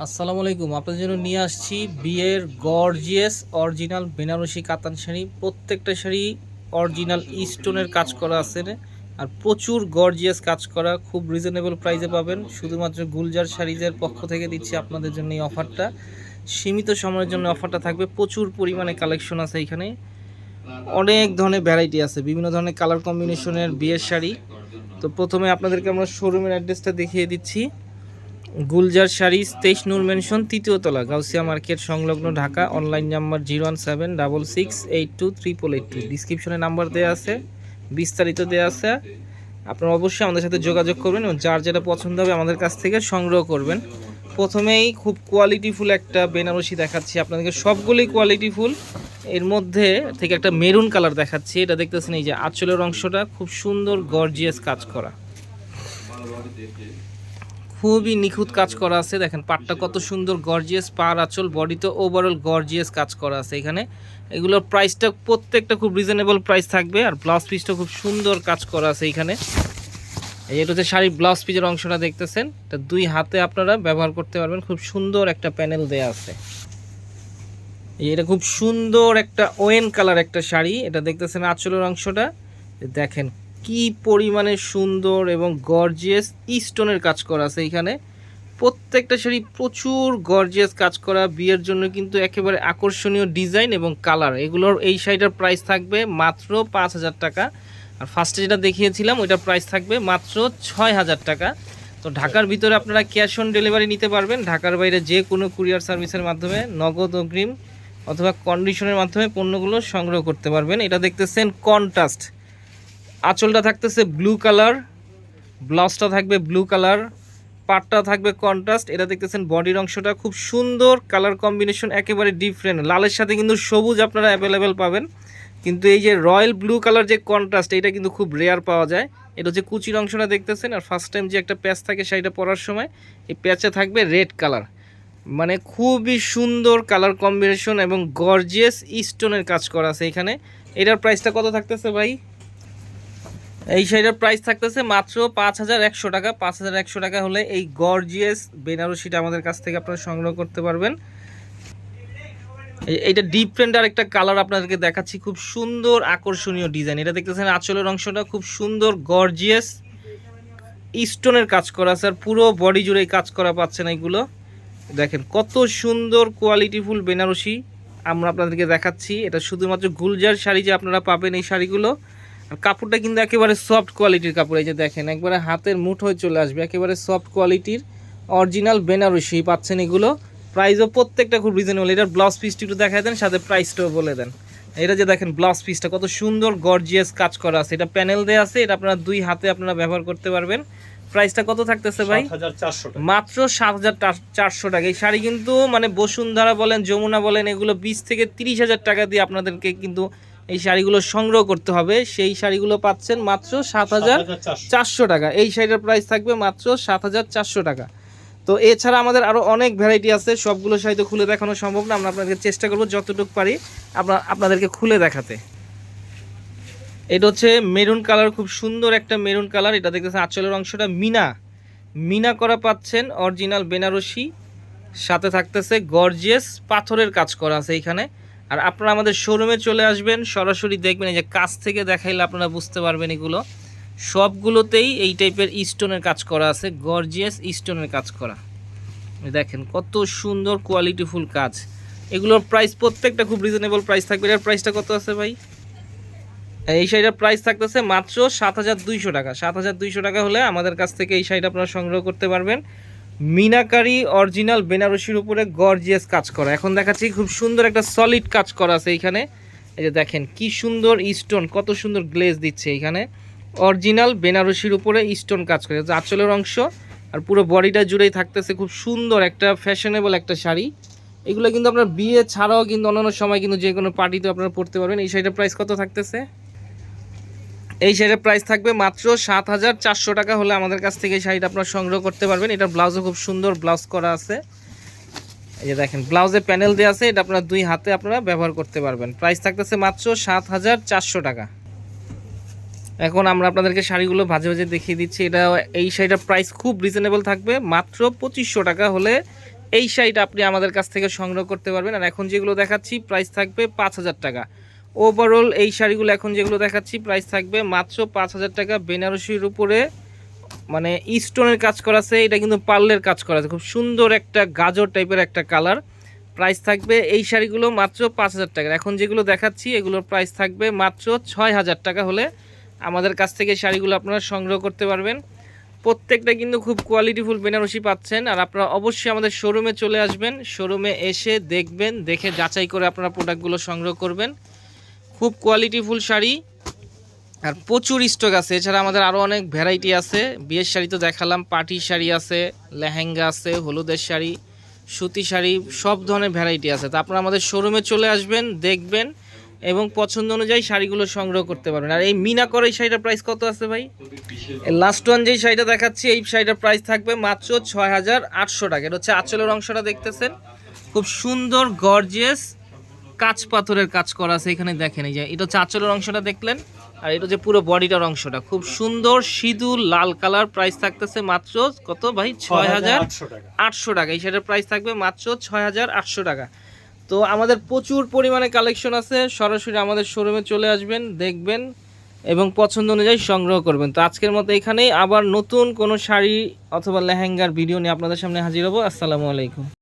আসসালামু আলাইকুম। আপনাদের জন্য নিয়ে আসছি বিয়ের গর্জিয়াস অরিজিনাল বেনারসি কাতান শাড়ি। প্রত্যেকটা শাড়ি অরিজিনাল স্টোনের কাজ করা আছে আর প্রচুর গর্জিয়াস কাজ করা, খুব রিজনেবল প্রাইসে পাবেন। শুধুমাত্র গুলজার শাড়িজের পক্ষ থেকে দিচ্ছি আপনাদের জন্য এই অফারটা। সীমিত সময়ের জন্য অফারটা থাকবে। প্রচুর পরিমাণে কালেকশন আছে এখানে। অনেক ধরনের ভ্যারাইটি আছে। বিভিন্ন ধরনের কালার কম্বিনেশনের বিয়ের শাড়ি। তো প্রথমে আপনাদেরকে আমরা শোরুমের অ্যাড্রেসটা দেখিয়ে দিচ্ছি। গুলজার শাড়ি, তেইশ নূর মেনশন তৃতীয় তলা, গাউসিয়া মার্কেট, সংলগ্ন Dhaka online number zero one seven double six eight two triple eight two ডিসক্রিপশনে নাম্বার দেওয়া আছে, বিস্তারিত দেওয়া আছে। আপনারা অবশ্যই আমাদের সাথে যোগাযোগ করবেন এবং যার যেটা পছন্দ হবে আমাদের কাছ থেকে সংগ্রহ করবেন। প্রথমেই খুব কোয়ালিটিফুল একটা বেনারসি দেখাচ্ছি আপনাদেরকে। সবগুলোই কোয়ালিটিফুল এর মধ্যে থেকে একটা মেরুন কালার দেখাচ্ছি। এটা দেখতেছেন এই যে আঁচলের অংশটা। খুব সুন্দর গর্জিয়াস কাজ করা। খুবই নিখুঁত কাজ করা আছে। দেখেন পাটটা কত সুন্দর গর্জিয়াস পার আঁচল বডিতে ওভারঅল গর্জিয়াস কাজ করা আছে এখানে। এগুলোর প্রাইসটা প্রত্যেকটা খুব রিজনেবল প্রাইস থাকবে আর ব্লাউজ পিসটা খুব সুন্দর কাজ করা আছে এখানে। এই এটা হচ্ছে শাড়ির ব্লাউজ পিসের অংশটা দেখতেছেন, এটা দুই হাতে আপনারা ব্যবহার করতে পারবেন, খুব সুন্দর একটা প্যানেল দেয়া আছে। এটা খুব সুন্দর একটা ওয়েন কালার একটা শাড়ি, এটা দেখতেছেন আঁচলের অংশটা। দেখেন কি পরিমাণে সুন্দর এবং গর্জিয়াস স্টোনের কাজ করা আছে এখানে। প্রত্যেকটা শাড়ি প্রচুর গর্জিয়াস কাজ করা, বিয়ের জন্য কিন্তু একেবারে আকর্ষণীয় ডিজাইন এবং কালার এগুলোর এই শাড়িটার প্রাইস থাকবে মাত্র পাঁচ হাজার টাকা। আর ফার্স্টে যেটা দেখিয়েছিলাম, ওইটার প্রাইস থাকবে মাত্র ছয় হাজার টাকা। তো ঢাকার ভিতরে আপনারা ক্যাশ অন ডেলিভারি নিতে পারবেন। ঢাকার বাইরে যে কোনো কুরিয়ার সার্ভিসের মাধ্যমে নগদ অগ্রিম অথবা কন্ডিশনের মাধ্যমে পণ্যগুলো সংগ্রহ করতে পারবেন। এটা দেখতেছেন কন্ট্রাস্ট আঁচলটা থাকতেছে ব্লু কালার ব্লাউজটা থাকবে ব্লু কালার পাটটা থাকবে কন্ট্রাস্ট এটা দেখতেছেন বডির অংশটা খুব সুন্দর কালার কম্বিনেশন একেবারে ডিফারেন্ট লালের সাথে কিন্তু সবুজ আপনারা অ্যাভেলেবেল পাবেন, কিন্তু এই যে রয়্যাল ব্লু কালার যে কন্ট্রাস্ট এটা কিন্তু খুব রেয়ার পাওয়া যায়, এটা হচ্ছে কুচির অংশটা দেখতেছেন, আর ফার্স্ট টাইম যে একটা প্যাচ থাকে শাড়িটা পরার সময়, এই প্যাচে থাকবে রেড কালার মানে খুবই সুন্দর কালার কম্বিনেশন এবং গর্জিয়াস স্টোনের কাজ করা আছে এখানে, এটার প্রাইসটা কত থাকতেছে ভাই? এই শাড়িটার প্রাইস থাকতেছে মাত্র পাঁচ হাজার একশো টাকা। পাঁচ হাজার একশো টাকা হলে এই গর্জিয়াস বেনারসিটা আমাদের কাছ থেকে আপনারা সংগ্রহ করতে পারবেন। এই- এইটা ডিফারেন্ট আর একটা কালার আপনাদেরকে দেখাচ্ছি। খুব সুন্দর, আকর্ষণীয় ডিজাইন এটা দেখতেছেন আঁচলের অংশটা খুব সুন্দর গর্জিয়াস স্টোনের কাজ করা আর পুরো বডি জুড়ে কাজ করা পাচ্ছেন এইগুলো। দেখেন কত সুন্দর কোয়ালিটিফুল বেনারসি। আমরা আপনাদেরকে দেখাচ্ছি। এটা শুধুমাত্র গুলজার শাড়ি যে আপনারা পাবেন এই শাড়িগুলো। কাপড়টা কিন্তু একেবারে সফট কোয়ালিটির কাপড় এই যে দেখেন একবারে হাতের মুঠোয় চলে আসবে একেবারে সফট কোয়ালিটির অরিজিনাল বেনারসি পাচ্ছেন এগুলো। প্রাইসও প্রত্যেকটা খুব রিজনেবল এটার ব্লাউজ পিসটি একটু দেখাই দেন সাথে প্রাইসটাও বলে দেন। এটা যে দেখেন ব্লাউজ পিসটা কত সুন্দর গর্জিয়াস কাজ করা আছে। এটা প্যানেল দেওয়া আছে এটা আপনারা দুই হাতে আপনারা ব্যবহার করতে পারবেন। প্রাইসটা কত থাকতেছে ভাই? চারশো মাত্র সাত হাজার চারশো টাকা। এই শাড়ি কিন্তু মানে বসুন্ধরা বলেন যমুনা বলেন এগুলো বিশ থেকে তিরিশ হাজার টাকা দিয়ে আপনাদেরকে কিন্তু এই শাড়িগুলো সংগ্রহ করতে হবে। সেই শাড়িগুলো পাচ্ছেন মাত্র সাত হাজার চারশো। টাকা। এই শাড়িটার প্রাইস থাকবে মাত্র সাত হাজার চারশো টাকা। তো এছাড়া আমাদের আরও অনেক ভ্যারাইটি আছে। সবগুলো শাড়ি তো খুলে দেখানো সম্ভব না। আমরা আপনাদেরকে চেষ্টা করব যতটুকু পারি আপনার আপনাদেরকে খুলে দেখাতে। এটা হচ্ছে মেরুন কালার খুব সুন্দর একটা মেরুন কালার এটা দেখতেছেন আঁচলের অংশটা মিনা। মিনা করা পাচ্ছেন অরিজিনাল বেনারসি। সাথে থাকতেছে গর্জিয়াস পাথরের কাজ করা আছে এইখানে। আর আপনারা আমাদের শোরুমে চলে আসবেন, সরাসরি দেখবেন এই যে কাছ থেকে দেখাইলে আপনারা বুঝতে পারবেন এগুলো। সবগুলোতেই এই টাইপের স্টোনের কাজ করা আছে গর্জিয়াস স্টোনের কাজ করা। দেখেন কত সুন্দর কোয়ালিটিফুল কাজ। এগুলোর প্রাইস প্রত্যেকটা খুব রিজনেবল প্রাইস থাকবে। এটার প্রাইসটা কত আছে ভাই? এই শাড়িটার প্রাইস থাকতেছে মাত্র সাত হাজার দুইশো টাকা। সাত হাজার দুইশো টাকা হলে আমাদের কাছ থেকে এই শাড়িটা আপনারা সংগ্রহ করতে পারবেন। মিনাকারি অরিজিনাল বেনারসির উপরে গর্জিয়াস কাজ করা। এখন দেখাচ্ছি খুব সুন্দর একটা সলিড কাজ করা আছে এইখানে। এই যে দেখেন, কি সুন্দর স্টোন কত সুন্দর গ্লেজ দিচ্ছে এখানে অরিজিনাল বেনারসির উপরে স্টোন কাজ করে। আঁচলের অংশ, আর পুরো বডিটা জুড়েই থাকতেছে খুব সুন্দর একটা ফ্যাশনেবল একটা শাড়ি। এগুলো কিন্তু আপনার বিয়ে ছাড়াও কিন্তু অন্যান্য সময় কিন্তু যে কোনো পার্টিতে আপনারা পড়তে পারবেন। এই শাড়িটার প্রাইস কত থাকতেছে? এই শাড়ির প্রাইস থাকবে মাত্র সাত হাজার চারশো টাকা হলে আমাদের কাছ থেকে এই শাড়িটা আপনারা সংগ্রহ করতে পারবেন। এটা ব্লাউজও খুব সুন্দর ব্লাউজ করা আছে। এই যে দেখেন ব্লাউজে প্যানেল দেওয়া আছে, এটা আপনারা দুই হাতে আপনারা ব্যবহার করতে পারবেন। প্রাইস থাকতেছে মাত্র সাত হাজার চারশো টাকা। এখন আমরা আপনাদেরকে শাড়িগুলো ভাজে ভাজে দেখিয়ে দিচ্ছি। এটা, এই শাড়িটার প্রাইস খুব রিজনেবল থাকবে, মাত্র পঁচিশশো টাকা হলে এই শাড়িটা আপনি আমাদের কাছ থেকে সংগ্রহ করতে পারবেন। আর এখন যেগুলো দেখাচ্ছি প্রাইস থাকবে পাঁচ হাজার টাকা। ওভারঅল এই শাড়িগুলো এখন যেগুলো দেখাচ্ছি প্রাইস থাকবে মাত্র পাঁচ হাজার টাকা। বেনারসির উপরে মানে স্টোনের কাজ করা আছে, এটা কিন্তু পার্লের কাজ করা আছে। খুব সুন্দর একটা গাজর টাইপের একটা কালার প্রাইস থাকবে এই শাড়িগুলো মাত্র পাঁচ হাজার টাকা। এখন যেগুলো দেখাচ্ছি, এগুলোর প্রাইস থাকবে মাত্র ছয় হাজার টাকা হলে। আমাদের কাছ থেকে শাড়িগুলো আপনারা সংগ্রহ করতে পারবেন। প্রত্যেকটা কিন্তু খুব কোয়ালিটিফুল বেনারসি পাচ্ছেন। আর আপনারা অবশ্যই আমাদের শোরুমে চলে আসবেন। শোরুমে এসে দেখবেন, দেখে যাচাই করে আপনারা প্রোডাক্টগুলো সংগ্রহ করবেন। খুব কোয়ালিটিফুল শাড়ি। আর প্রচুর স্টক আছে, এছাড়া আমাদের আরও অনেক ভ্যারাইটি আছে। বিয়ের শাড়ি তো দেখালাম পার্টি শাড়ি আছে, লেহেঙ্গা আছে, হলুদের শাড়ি, সুতি শাড়ি, সব ধরনের ভ্যারাইটি আছে। তো আপনারা আমাদের শোরুমে চলে আসবেন, দেখবেন, এবং পছন্দ অনুযায়ী শাড়িগুলো সংগ্রহ করতে পারবেন। আর এই মিনা করে, এই শাড়িটার প্রাইস কত আছে ভাই? লাস্ট ওয়ান যেই শাড়িটা দেখাচ্ছি, এই শাড়িটার প্রাইস থাকবে মাত্র ছয় হাজার আটশো টাকা। এটা হচ্ছে আঁচলের অংশটা দেখতেছেন। খুব সুন্দর গর্জিয়াস কাঁচ পাথরের কাজ করা আছে এখানে দেখেন এই যে এটা হচ্ছে আঁচলের অংশটা দেখলেন আর এটা যে পুরো বডিটার অংশটা। খুব সুন্দর সিঁদুর লাল কালার প্রাইস থাকতেছে মাত্র কত ভাই? ছয় হাজার আটশো টাকা। এই শাড়ির প্রাইস থাকবে মাত্র ছয় হাজার আটশো টাকা। তো আমাদের প্রচুর পরিমাণে কালেকশন আছে সরাসরি আমাদের শোরুমে চলে আসবেন দেখবেন এবং পছন্দ অনুযায়ী সংগ্রহ করবেন। তো আজকের মতো এখানেই আবার নতুন কোনো শাড়ি অথবা লেহেঙ্গার ভিডিও নিয়ে আপনাদের সামনে হাজির হব। আসসালামু আলাইকুম।